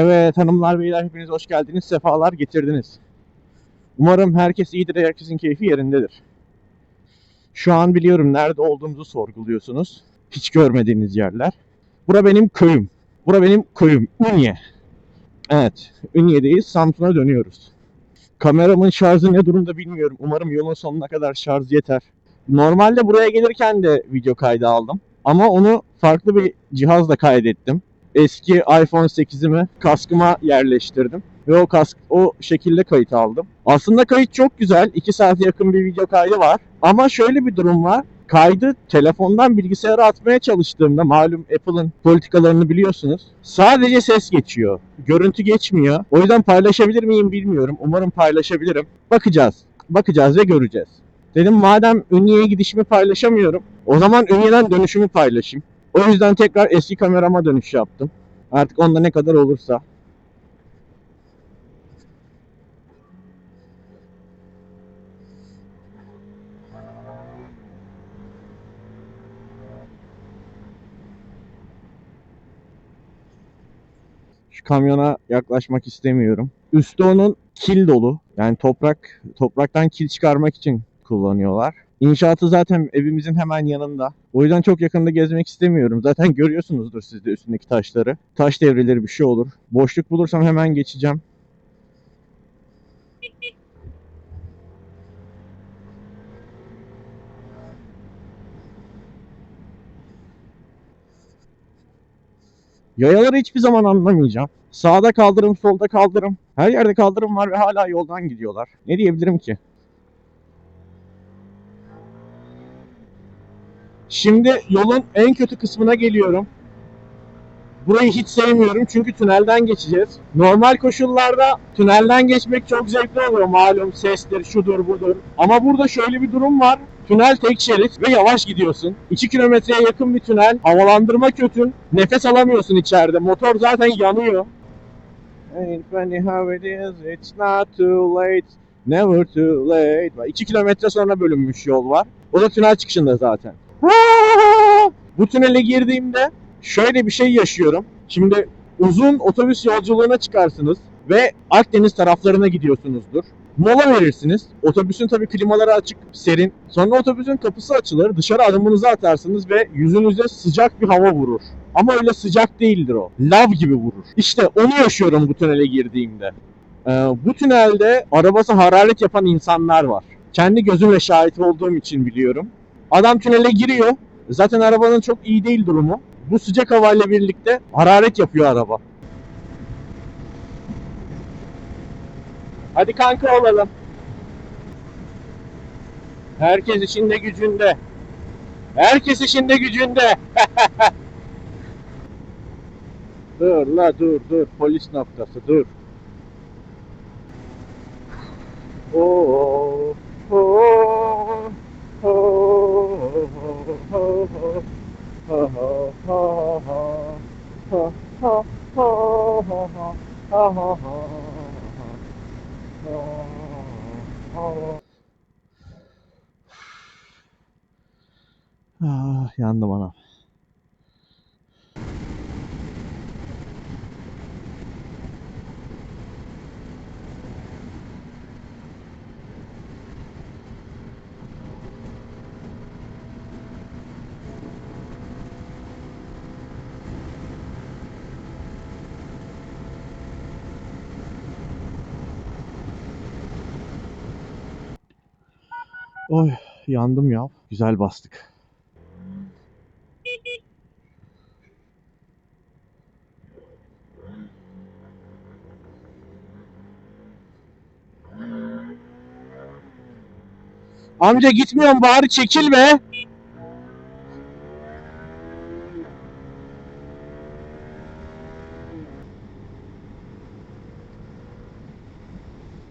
Evet hanımlar beyler hepiniz hoş geldiniz. Sefalar getirdiniz. Umarım herkes iyidir, herkesin keyfi yerindedir. Şu an biliyorum nerede olduğumuzu sorguluyorsunuz. Hiç görmediğiniz yerler. Bura benim köyüm. Bura benim köyüm. Ünye. Evet. Ünye'deyiz. Samsun'a dönüyoruz. Kameramın şarjı ne durumda bilmiyorum. Umarım yolun sonuna kadar şarj yeter. Normalde buraya gelirken de video kaydı aldım. Ama onu farklı bir cihazla kaydettim eski iPhone 8'imi kaskıma yerleştirdim. Ve o kask o şekilde kayıt aldım. Aslında kayıt çok güzel. 2 saate yakın bir video kaydı var. Ama şöyle bir durum var. Kaydı telefondan bilgisayara atmaya çalıştığımda malum Apple'ın politikalarını biliyorsunuz. Sadece ses geçiyor. Görüntü geçmiyor. O yüzden paylaşabilir miyim bilmiyorum. Umarım paylaşabilirim. Bakacağız. Bakacağız ve göreceğiz. Dedim madem Ünye'ye gidişimi paylaşamıyorum. O zaman Ünye'den dönüşümü paylaşayım. O yüzden tekrar eski kamerama dönüş yaptım. Artık onda ne kadar olursa. Şu kamyona yaklaşmak istemiyorum. Üstü onun kil dolu. Yani toprak topraktan kil çıkarmak için kullanıyorlar. İnşaatı zaten evimizin hemen yanında. O yüzden çok yakında gezmek istemiyorum. Zaten görüyorsunuzdur siz de üstündeki taşları. Taş devreleri bir şey olur. Boşluk bulursam hemen geçeceğim. Yayaları hiçbir zaman anlamayacağım. Sağda kaldırım, solda kaldırım. Her yerde kaldırım var ve hala yoldan gidiyorlar. Ne diyebilirim ki? Şimdi yolun en kötü kısmına geliyorum. Burayı hiç sevmiyorum çünkü tünelden geçeceğiz. Normal koşullarda tünelden geçmek çok zevkli oluyor malum sestir, şudur budur. Ama burada şöyle bir durum var. Tünel tek şerit ve yavaş gidiyorsun. 2 kilometreye yakın bir tünel. Havalandırma kötü. Nefes alamıyorsun içeride. Motor zaten yanıyor. Ain't funny how it is, it's not too late, never too late. 2 kilometre sonra bölünmüş yol var. O da tünel çıkışında zaten. Bu tünele girdiğimde şöyle bir şey yaşıyorum. Şimdi uzun otobüs yolculuğuna çıkarsınız ve Akdeniz taraflarına gidiyorsunuzdur. Mola verirsiniz. Otobüsün tabii klimaları açık, serin. Sonra otobüsün kapısı açılır. Dışarı adımınızı atarsınız ve yüzünüze sıcak bir hava vurur. Ama öyle sıcak değildir o. Lav gibi vurur. İşte onu yaşıyorum bu tünele girdiğimde. Ee, bu tünelde arabası hararet yapan insanlar var. Kendi gözümle şahit olduğum için biliyorum. Adam tünele giriyor. Zaten arabanın çok iyi değil durumu. Bu sıcak havayla birlikte hararet yapıyor araba. Hadi kanka olalım. Herkes işinde gücünde. Herkes işinde gücünde. dur la dur dur polis noktası dur. Oo, oo, ああ、やんのまな。Oy yandım ya. Güzel bastık. Amca gitmiyorum bari çekil be.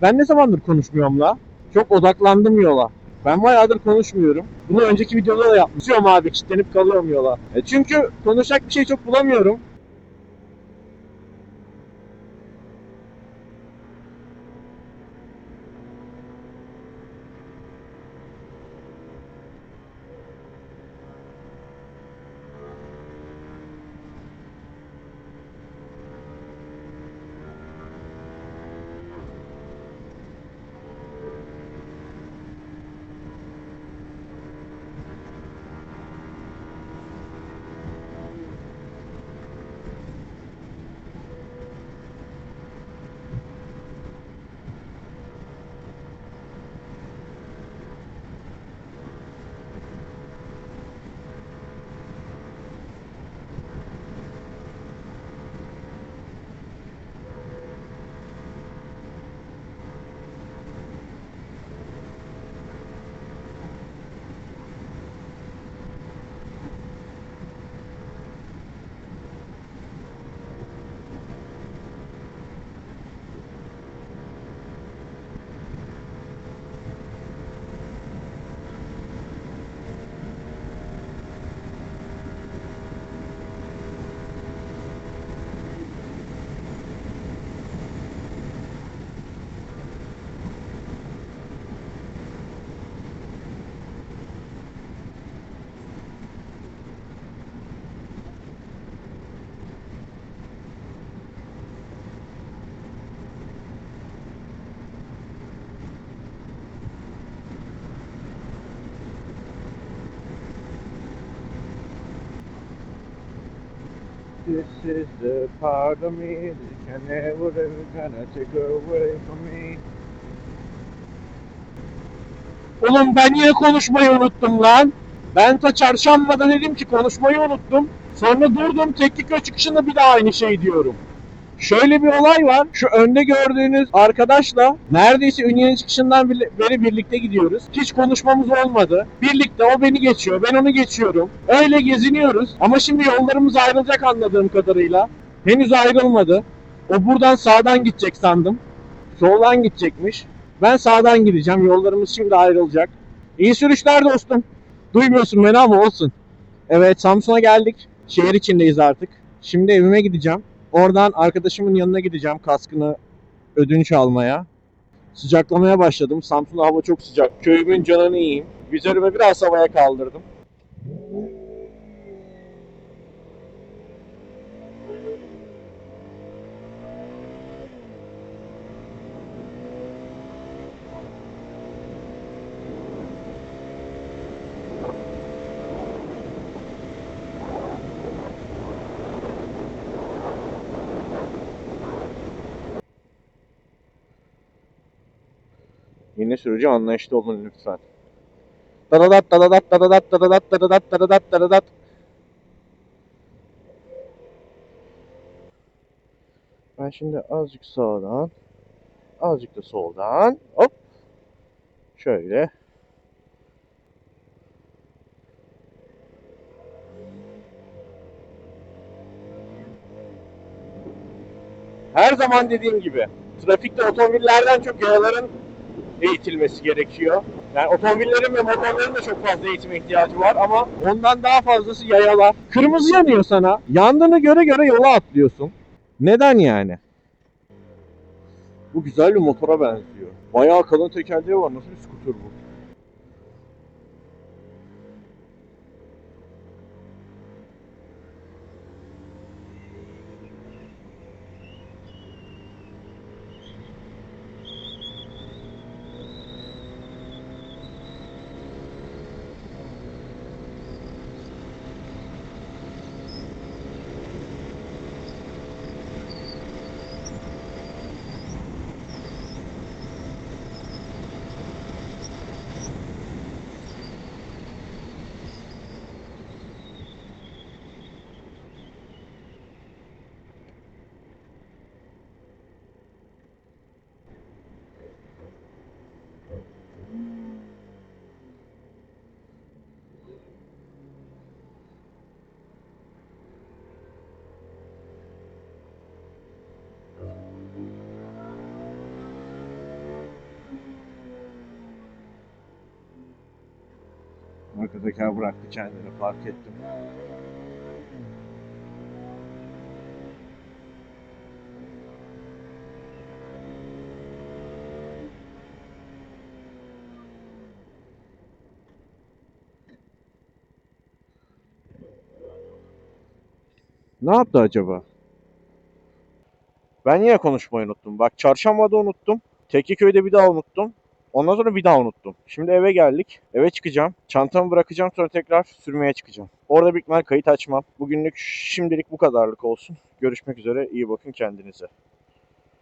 Ben ne zamandır konuşmuyorum la? Çok odaklandım yola. Ben bayağıdır konuşmuyorum. Bunu önceki videoda da yapmışım abi kilitlenip kalıyorum yola. E çünkü konuşacak bir şey çok bulamıyorum. This is the part of me that can never ever gonna take away from me. Oğlum ben yine konuşmayı unuttum lan. Ben ta çarşambada dedim ki konuşmayı unuttum. Sonra durdum Tekniköy çıkışında bir daha aynı şeyi diyorum. Şöyle bir olay var. Şu önde gördüğünüz arkadaşla neredeyse Ünye'nin çıkışından beri birlikte gidiyoruz. Hiç konuşmamız olmadı. Birlikte o beni geçiyor, ben onu geçiyorum. Öyle geziniyoruz. Ama şimdi yollarımız ayrılacak anladığım kadarıyla. Henüz ayrılmadı. O buradan sağdan gidecek sandım. Soldan gidecekmiş. Ben sağdan gideceğim. Yollarımız şimdi ayrılacak. İyi sürüşler dostum. Duymuyorsun beni ama olsun. Evet Samsun'a geldik. Şehir içindeyiz artık. Şimdi evime gideceğim. Oradan arkadaşımın yanına gideceğim kaskını ödünç almaya. Sıcaklamaya başladım. Samsun'da hava çok sıcak. Köyümün canını yiyeyim. Vizörümü biraz havaya kaldırdım. Yeni sürücü anlayışlı olun lütfen. Dadadat dadadat dadadat dadadat dadadat dadadat dadadat. Ben şimdi azıcık sağdan, azıcık da soldan, hop. Şöyle. Her zaman dediğim gibi trafikte otomobillerden çok yayaların eğitilmesi gerekiyor. Yani otomobillerin ve motorların da çok fazla eğitime ihtiyacı var ama ondan daha fazlası yayalar. Kırmızı yanıyor sana. Yandığını göre göre yola atlıyorsun. Neden yani? Bu güzel bir motora benziyor. Bayağı kalın tekerleği var. Nasıl bir skuter bu? Arka teker bıraktı kendini fark ettim. Ne yaptı acaba? Ben yine konuşmayı unuttum. Bak çarşambada unuttum. Tekkiköy'de bir daha unuttum. Ondan sonra bir daha unuttum. Şimdi eve geldik. Eve çıkacağım. Çantamı bırakacağım sonra tekrar sürmeye çıkacağım. Orada büyük kayıt açmam. Bugünlük şimdilik bu kadarlık olsun. Görüşmek üzere. İyi bakın kendinize.